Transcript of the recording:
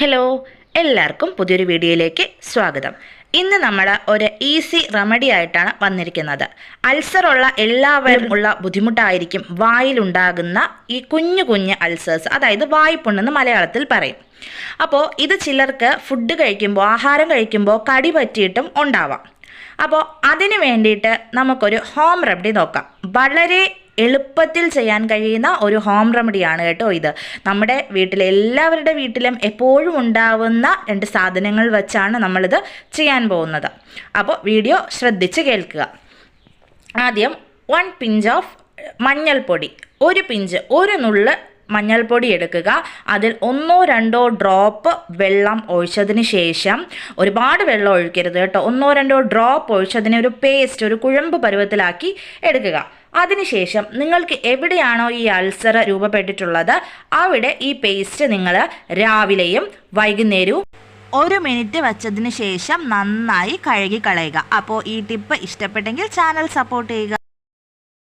Hello എല്ലാവർക്കും പുതിയൊരു വീഡിയോയിലേക്ക് സ്വാഗതം. ഇന്ന് നമ്മൾ ഒരു ഈസി റെമഡി ആയിട്ടാണ് വന്നിരിക്കുന്നത്. അൾസറുള്ള എല്ലാവരും ഉള്ള ബുദ്ധിമുട്ടായിരിക്കും വായിലുണ്ടാകുന്ന ഈ കുഞ്ഞു കുഞ്ഞ് അൾസേഴ്സ് അതായത് വായ്പുണ്ണെന്ന് മലയാളത്തിൽ പറയും. അപ്പോൾ ഇത് ചിലർക്ക് ഫുഡ് കഴിക്കുമ്പോൾ ആഹാരം കഴിക്കുമ്പോൾ കടി പറ്റിയിട്ടും ഉണ്ടാവാം. അപ്പോൾ അതിന് വേണ്ടിയിട്ട് നമുക്കൊരു ഹോം റെമഡി നോക്കാം. വളരെ എളുപ്പത്തിൽ ചെയ്യാൻ കഴിയുന്ന ഒരു ഹോം റെമഡിയാണ് കേട്ടോ ഇത്. നമ്മുടെ വീട്ടിലെ എല്ലാവരുടെ വീട്ടിലും എപ്പോഴും ഉണ്ടാവുന്ന രണ്ട് സാധനങ്ങൾ വെച്ചാണ് നമ്മളിത് ചെയ്യാൻ പോകുന്നത്. അപ്പോൾ വീഡിയോ ശ്രദ്ധിച്ച് കേൾക്കുക. ആദ്യം വൺ പിഞ്ച് ഓഫ് മഞ്ഞൾപ്പൊടി ഒരു പിഞ്ച് ഒരു നുള്ള് മഞ്ഞൾപ്പൊടി എടുക്കുക. അതിൽ ഒന്നോ രണ്ടോ ഡ്രോപ്പ് വെള്ളം ഒഴിച്ചതിന് ശേഷം ഒരുപാട് വെള്ളം ഒഴിക്കരുത് കേട്ടോ. ഒന്നോ രണ്ടോ ഡ്രോപ്പ് ഒഴിച്ചതിനെ ഒരു പേസ്റ്റ് ഒരു കുഴമ്പ് പരുവത്തിലാക്കി എടുക്കുക. അതിനുശേഷം നിങ്ങൾക്ക് എവിടെയാണോ ഈ അൾസർ രൂപപ്പെട്ടിട്ടുള്ളത് അവിടെ ഈ പേസ്റ്റ് നിങ്ങൾ രാവിലെയും വൈകുന്നേരവും ഒരു മിനിറ്റ് വെച്ചതിന് ശേഷം നന്നായി കഴുകി കളയുക അപ്പോൾ ഈ ടിപ്പ് ഇഷ്ടപ്പെട്ടെങ്കിൽ ചാനൽ സപ്പോർട്ട് ചെയ്യുക.